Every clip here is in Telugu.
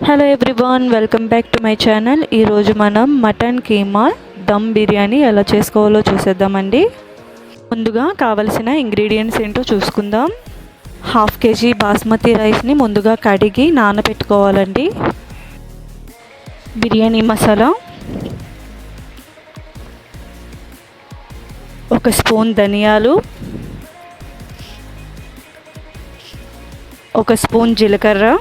Hello everyone welcome back to my channel ఈరోజు మనం మటన్ కీమా దమ్ బిర్యానీ ఎలా చేసుకోవాలో చూసేద్దామండి. ముందుగా కావలసిన ఇంగ్రీడియంట్స్ ఏంటో చూసుకుందాం. హాఫ్ కేజీ బాస్మతి రైస్ని ముందుగా కడిగి నానబెట్టుకోవాలండి. బిర్యానీ మసాలా. ఒక స్పూన్ ధనియాలు. ఒక స్పూన్ జీలకర్ర.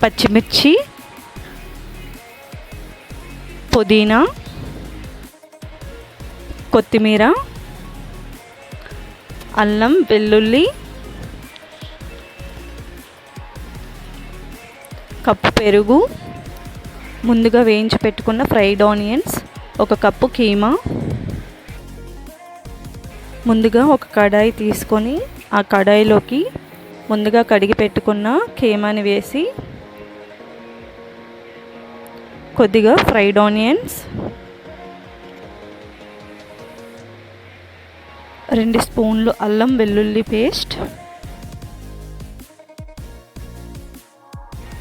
పచ్చిమిర్చి పుదీనా కొత్తిమీర అల్లం వెల్లుల్లి కప్పు పెరుగు ముందుగా వేయించి పెట్టుకున్న ఫ్రైడ్ ఆనియన్స్ ఒక కప్పు కీమా ముందుగా ఒక కడాయి తీసుకొని ఆ కడాయిలోకి ముందుగా కడిగి పెట్టుకున్న కీమాని వేసి కొద్దిగా ఫ్రైడ్ ఆనియన్స్ రెండు స్పూన్లు అల్లం వెల్లుల్లి పేస్ట్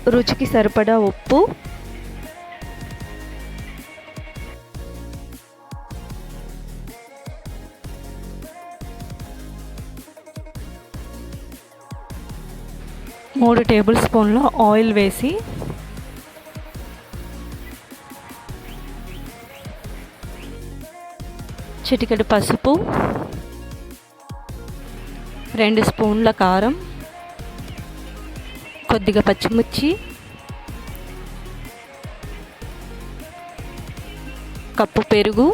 రుచికి సరిపడా ఉప్పు మూడు టేబుల్ స్పూన్ల ఆయిల్ వేసి చిటికెడు పసుపు రెండు స్పూన్ల కారం కొద్దిగా పచ్చిమిర్చి కప్పు పెరుగు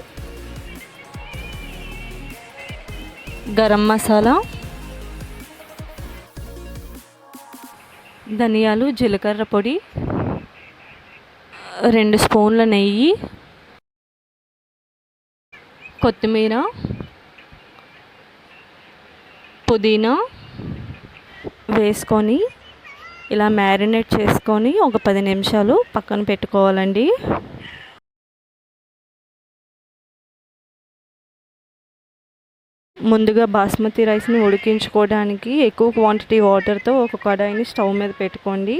గరం మసాలా ధనియాలు జీలకర్ర పొడి రెండు స్పూన్ల నెయ్యి కొత్తిమీర పుదీనా వేసుకొని ఇలా మ్యారినేట్ చేసుకొని ఒక పది నిమిషాలు పక్కన పెట్టుకోవాలండి. ముందుగా బాస్మతి రైస్ని ఉడికించుకోవడానికి ఎక్కువ క్వాంటిటీ వాటర్తో ఒక కడాయిని స్టవ్ మీద పెట్టుకోండి.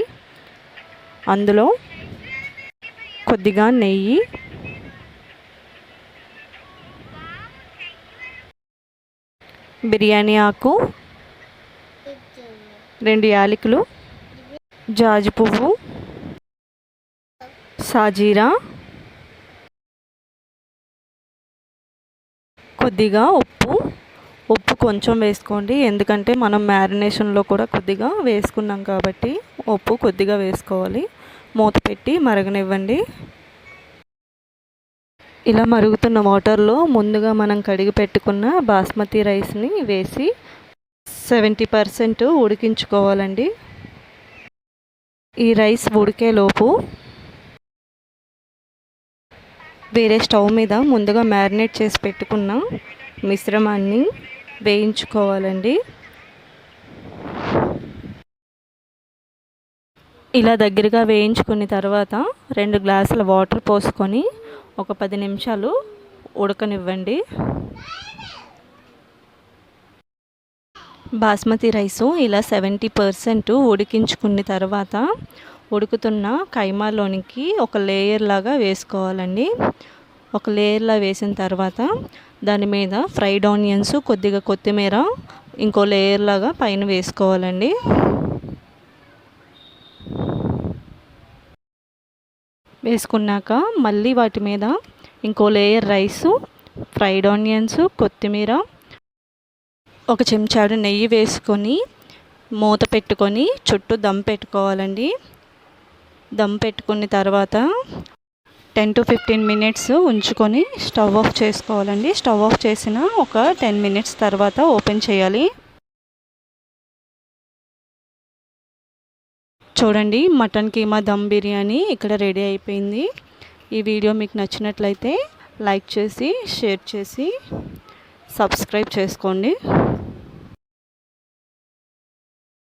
అందులో కొద్దిగా నెయ్యి బిర్యానీ ఆకు రెండు యాలకులు జాజి పువ్వు సాజీరా కొద్దిగా ఉప్పు. ఉప్పు కొంచెం వేసుకోండి ఎందుకంటే మనం మ్యారినేషన్లో కూడా కొద్దిగా వేసుకున్నాం కాబట్టి ఉప్పు కొద్దిగా వేసుకోవాలి. మూత పెట్టి మరగనివ్వండి. ఇలా మరుగుతున్న వాటర్లో ముందుగా మనం కడిగి పెట్టుకున్న బాస్మతి రైస్ని వేసి సెవెంటీ పర్సెంట్ ఉడికించుకోవాలండి. ఈ రైస్ ఉడికేలోపు వేరే స్టవ్ మీద ముందుగా మ్యారినేట్ చేసి పెట్టుకున్న మిశ్రమాన్ని వేయించుకోవాలండి. ఇలా దగ్గరగా వేయించుకున్న తర్వాత రెండు గ్లాసుల వాటర్ పోసుకొని ఒక పది నిమిషాలు ఉడకనివ్వండి. బాస్మతి రైసు ఇలా సెవెంటీ పర్సెంట్ ఉడికించుకున్న తర్వాత ఉడుకుతున్న కైమాలోనికి ఒక లేయర్ లాగా వేసుకోవాలండి. ఒక లేయర్లా వేసిన తర్వాత దాని మీద ఫ్రైడ్ ఆనియన్స్ కొద్దిగా కొత్తిమీర ఇంకో లేయర్ లాగా పైన వేసుకోవాలండి. వేసుకున్నాక మళ్ళీ వాటి మీద ఇంకో లేయర్ రైసు ఫ్రైడ్ ఆనియన్స్ కొత్తిమీర ఒక చెంచాడు నెయ్యి వేసుకొని మూత పెట్టుకొని చుట్టూ దమ్ పెట్టుకోవాలండి. దమ్ పెట్టుకున్న తర్వాత టెన్ టు ఫిఫ్టీన్ మినిట్స్ ఉంచుకొని స్టవ్ ఆఫ్ చేసుకోవాలండి. స్టవ్ ఆఫ్ చేసిన ఒక టెన్ మినిట్స్ తర్వాత ఓపెన్ చేయాలి. చూడండి మటన్ కీమా దమ్ బిర్యానీ ఇక్కడ రెడీ అయిపోయింది. ఈ వీడియో మీకు నచ్చినట్లయితే లైక్ చేసి షేర్ చేసి సబ్స్క్రైబ్ చేసుకోండి.